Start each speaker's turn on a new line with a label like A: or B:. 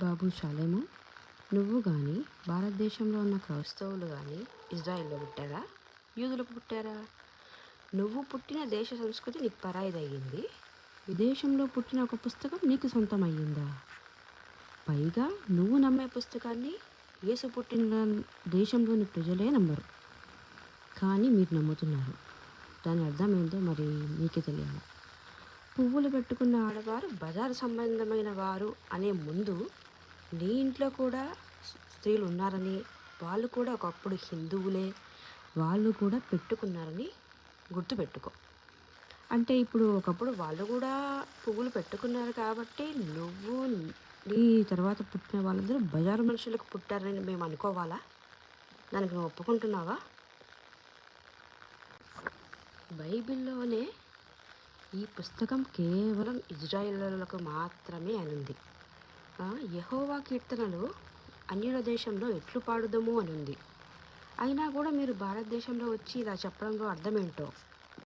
A: బాబు షాలేము? నువ్వు కానీ భారతదేశంలో ఉన్న క్రైస్తవులు కానీ ఇజ్రాయిల్లో పుట్టారా? యూదులకు పుట్టారా? నువ్వు పుట్టిన దేశ సంస్కృతి నీకు పరాయిది అయ్యింది విదేశంలో పుట్టిన ఒక పుస్తకం నీకు సొంతం అయ్యిందా పైగా నువ్వు నమ్మే పుస్తకాన్ని యేసు పుట్టిన దేశంలోని ప్రజలే నమ్మరు. కానీ మీరు నమ్ముతున్నారు. దాని అర్థం ఏంటో మరి మీకే తెలియాలి. పువ్వులు పెట్టుకున్న ఆడవారు బజారు సంబంధమైన వారు అనే ముందు నీ ఇంట్లో కూడా స్త్రీలు ఉన్నారని వాళ్ళు కూడా ఒకప్పుడు హిందువులే వాళ్ళు కూడా పెట్టుకున్నారని గుర్తుపెట్టుకో. అంటే ఇప్పుడు ఒకప్పుడు వాళ్ళు కూడా పువ్వులు పెట్టుకున్నారు కాబట్టి నువ్వు నీ తర్వాత పుట్టిన వాళ్ళందరూ బజారు మనుషులకు పుట్టారని మేము అనుకోవాలా? దానికి నువ్వు ఒప్పుకుంటున్నావా? బైబిల్లోనే ఈ పుస్తకం కేవలం ఇజ్రాయేలులకు మాత్రమే అనింది. యహోవా కీర్తనలు అన్యుల దేశంలో ఎట్లు పాడుదము అని ఉంది. అయినా కూడా మీరు భారతదేశంలో వచ్చి ఇలా చెప్పడంలో అర్థమేంటో?